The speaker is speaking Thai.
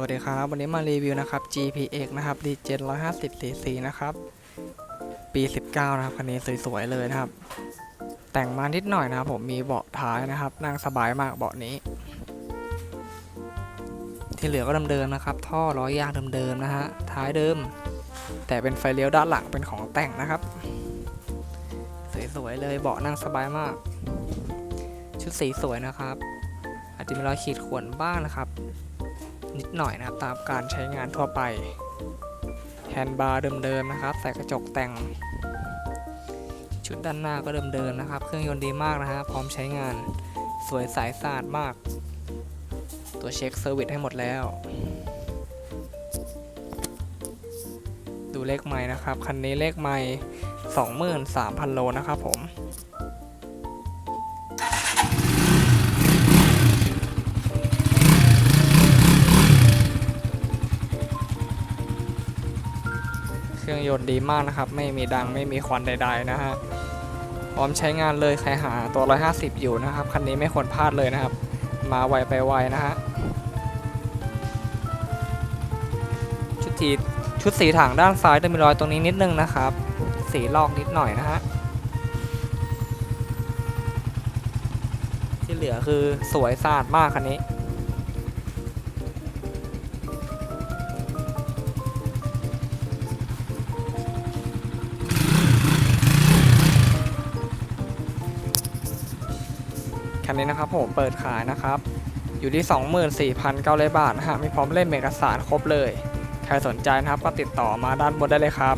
วัสดีครับ วันนี้มารีวิวนะครับ GPX นะครับ D7 150 cc นะครับ ปี 19 นะครับ คันนี้สวยๆเลยนะครับ แต่งมานิดหน่อยนะครับ ผมมีเบาะท้ายนะครับ นั่งสบายมากเบาะนี้ ที่เหลือก็เดิมๆนะครับ ท่อล้อยางเดิมๆนะฮะ ท้ายเดิม แต่เป็นไฟเลี้ยวด้านหลังเป็นของแต่งนะครับ สวยๆเลย เบาะนั่งสบายมาก ชุดสีสวยนะครับ อาจจะมีรอยขีดข่วนบ้างนะครับ นิดหน่อยนะครับ ตามการใช้งานทั่วไปแฮนด์บาร์เดิมๆนะครับ ใส่กระจกแต่ง ชุดด้านหน้าก็เดิมๆนะครับ เครื่องยนต์ดีมากนะฮะพร้อมใช้งานสวยใสสะอาดมาก ตัวเช็คเซอร์วิสให้หมดแล้ว ดูเลขไม้นะครับ คันนี้เลขไม้23,000 โลนะครับผม รื่องยนต์ดีมากนะครับ ไม่มีดังไม่มีควันใด ๆ นะฮะพร้อมใช้งานเลยใครหาตัว 150 อยู่นะครับ คันนี้ไม่ควรพลาดเลยนะครับ มาไวไปไวนะฮะชุดสีชุดสีถังด้านซ้ายจะมีรอยตรงนี้นิดนึงนะครับ สีลอกนิดหน่อยนะฮะที่เหลือคือสวยสะอาดมากคันนี้ คันนี้นะครับผมเปิดขายนะครับ อยู่ที่ 24,900 บาทนะฮะมีพร้อมเล่มเอกสารครบเลย ใครสนใจนะครับก็ติดต่อมาด้านบนได้เลยครับ